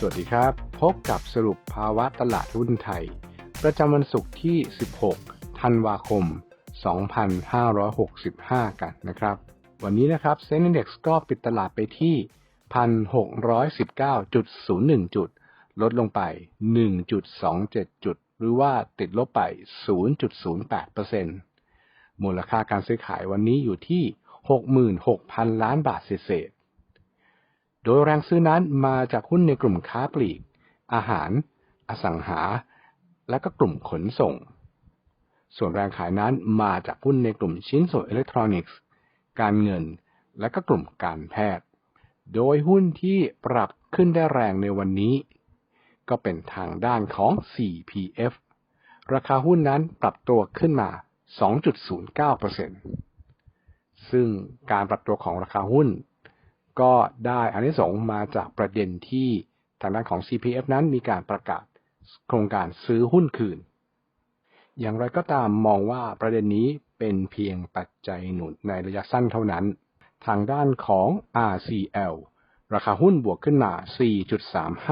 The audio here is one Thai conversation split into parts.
สวัสดีครับ พบกับสรุปภาวะตลาดหุ้นไทย ประจำวันศุกร์ที่ 16 ธันวาคม 2565 กันนะครับ วันนี้นะครับเซ็นดี x ก็ปิดตลาดไปที่ 1,619.01 จุด ลดลงไป 1.27 จุด หรือว่าติดลบไป 0.08%มูลค่าการซื้อขายวันนี้อยู่ที่ 66,000 ล้านบาทเศษ โดยแรงซื้อนั้นมาจากหุ้นในกลุ่มค้าปลีก อาหาร อสังหา และก็กลุ่มขนส่ง ส่วนแรงขายนั้นมาจากหุ้นในกลุ่มชิ้นส่วนอิเล็กทรอนิกส์ การเงิน และก็กลุ่มการแพทย์ โดยหุ้นที่ปรับขึ้นได้แรงในวันนี้ ก็เป็นทางด้านของ CPF ราคาหุ้นนั้นปรับตัวขึ้นมา 2.09%ซึ่งการปรับตัวของราคาหุ้น ก็ได้อานิสงส์มาจากประเด็นที่ทางด้านของ CPF นั้นมีการประกาศโครงการซื้อหุ้นคืน อย่างไรก็ตามมองว่าประเด็นนี้เป็นเพียงปัจจัยหนุนในระยะสั้นเท่านั้น ทางด้านของ RCL ราคาหุ้นบวกขึ้นมา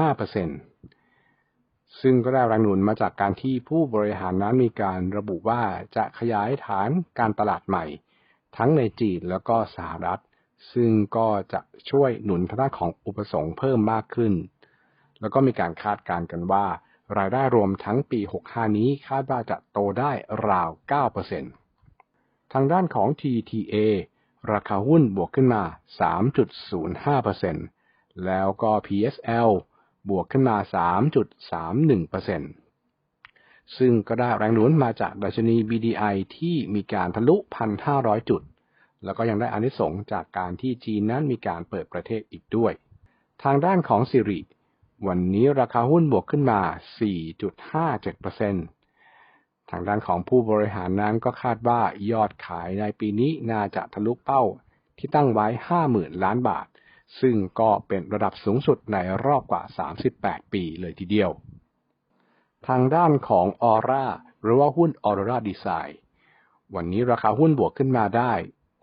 4.35%ซึ่งก็ได้แรงหนุนมาจากการที่ผู้บริหารนั้นมีการระบุว่าจะขยายฐานการตลาดใหม่ ทั้งในจีนแล้วก็สหรัฐ ซึ่งก็จะช่วยหนุนทางด้านของอุปสงค์เพิ่มมากขึ้น แล้วก็มีการคาดการณ์กันว่า รายได้รวมทั้งปี 65 นี้คาดว่าจะโตได้ราว 9%ทางด้านของ TTA ราคาหุ้นบวกขึ้นมา 3.05%แล้วก็ PSL บวกขึ้นมา 3.31%ซึ่งก็ได้แรงหนุนมาจากดัชนี BDI ที่มีการทะลุ 1,500 จุด แล้วก็ยังได้อานิสงส์จากการที่จีนนั้นมีการเปิดประเทศอีกด้วย ทางด้านของสิริ วันนี้ราคาหุ้นบวกขึ้นมา 4.57%ทางด้านของผู้บริหารนั้นก็คาดว่ายอดขายในปีนี้น่าจะทะลุเป้าที่ตั้งไว้ 50,000 ล้านบาท ซึ่งก็เป็นระดับสูงสุดในรอบกว่า 38 ปีเลยทีเดียว ทางด้านของออร่าหรือว่าหุ้นออร่าดีไซน์วันนี้ราคาหุ้นบวกขึ้นมาได้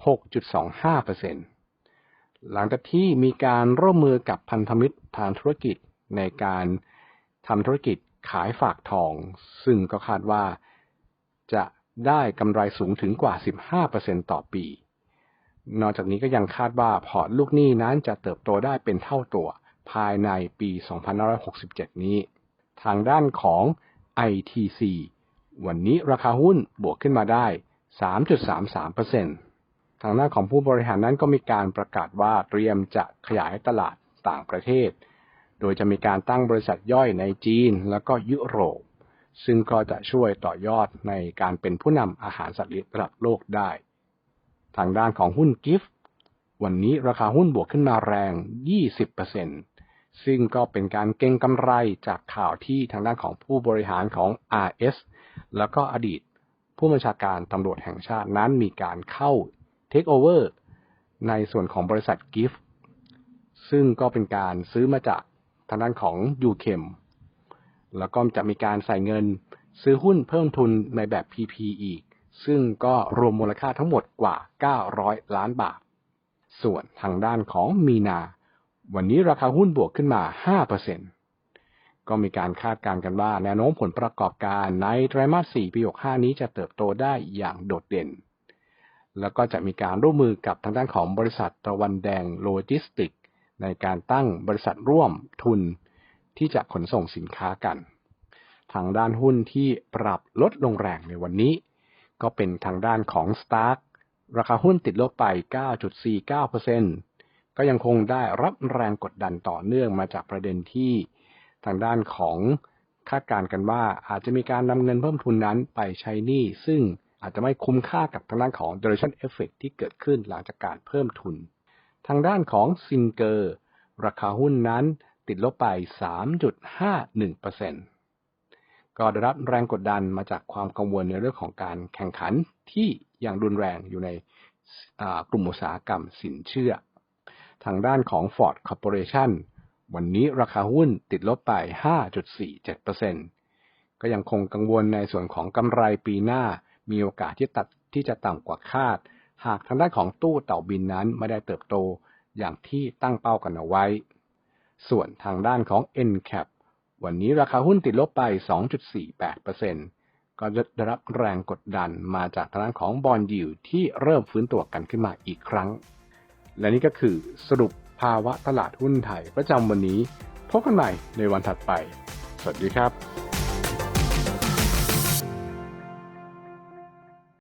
6.25%หลังจากที่มีการร่วมมือกับพันธมิตรทางธุรกิจในการทำธุรกิจขายฝากทอง ซึ่งก็คาดว่าจะได้กำไรสูงถึงกว่า 15%ต่อปี นอกจากนี้ก็ยังคาดว่าพอร์ตลูกหนี้นั้นจะเติบโตได้เป็นเท่าตัวภายในปี 2567 นี้ ทางด้านของ ITC วันนี้ราคาหุ้นบวกขึ้นมาได้ 3.33% ทางด้าของผู้บริหารนั้นก็มีการประกาศว่าเตรียมจะขยายตลาดต่างประเทศ โดยจะมีการตั้งบริษัทย่อยในจีนและก็ยุโรป ซึ่งก็จะช่วยต่อยอดในการเป็นผู้นำอาหารสัตว์เลี้ยงระดับโลกได้ ทางด้านของหุ้นกิฟต์วันนี้ราคาหุ้นบวกขึ้นมาแรง 20%ซึ่งก็เป็นการเก็งกำไรจากข่าวที่ทางด้านของผู้บริหารของ RS แล้วก็อดีต ผู้บัญชาการตำรวจแห่งชาตินั้นมีการเข้า เทคโอเวอร์ในส่วนของบริษัทกิฟต์ซึ่งก็เป็นการซื้อมาจากทางด้านของยูเคมแล้วก็จะมีการใส่เงินซื้อหุ้นเพิ่มทุนในแบบ PP อีก ซึ่งก็รวมมูลค่าทั้งหมดกว่า 900 ล้านบาท ส่วนทางด้านของมีนา วันนี้ราคาหุ้นบวกขึ้นมา 5%ก็มีการคาดการณ์กันว่า แนวโน้มผลประกอบการในไตรมาส 4 ปี 65 นี้จะเติบโตได้อย่างโดดเด่น แล้วก็จะมีการร่วมมือกับทางด้านของบริษัทตะวันแดงโลจิสติก ในการตั้งบริษัทร่วมทุนที่จะขนส่งสินค้ากัน ทางด้านหุ้นที่ปรับลดลงแรงในวันนี้ ก็เป็นทางด้านของ Stark ราคาหุ้นติดลบไป 9.49%ก็ยังคงได้รับแรงกดดันต่อเนื่องมาจากประเด็นที่ทางด้านของคาดการณ์กันว่าอาจจะมีการนำเงินเพิ่มทุนนั้นไปใช้หนี้ซึ่ง อาจจะไม่คุ้มค่ากับทางด้านของ duration effect ที่เกิดขึ้นหลังจากการเพิ่มทุน ทางด้านของซินเกอร์ราคาหุ้นนั้นติดลบไป 3.51%ก็ได้รับแรงกดดันมาจากความกังวลในเรื่องของการแข่งขันที่ยังรุนแรงอยู่ในกลุ่มอุตสาหกรรมสินเชื่อ ทางด้านของ Ford Corporation วันนี้ราคาหุ้นติดลบไป 5.47%ก็ยังคงกังวลในส่วนของกำไรปีหน้า มีโอกาสที่ตัดที่จะต่ำกว่าคาด หากทางด้านของตู้เต่าบินนั้นไม่ได้เติบโตอย่างที่ตั้งเป้ากันเอาไว้ ส่วนทางด้านของ NCAP วันนี้ราคาหุ้นติดลบไป 2.48%ก็ได้รับแรงกดดันมาจากทางด้านของบอลยิวที่เริ่มฟื้นตัวกันขึ้นมาอีกครั้ง และนี่ก็คือสรุปภาวะตลาดหุ้นไทยประจำวันนี้ พบกันใหม่ในวันถัดไป สวัสดีครับ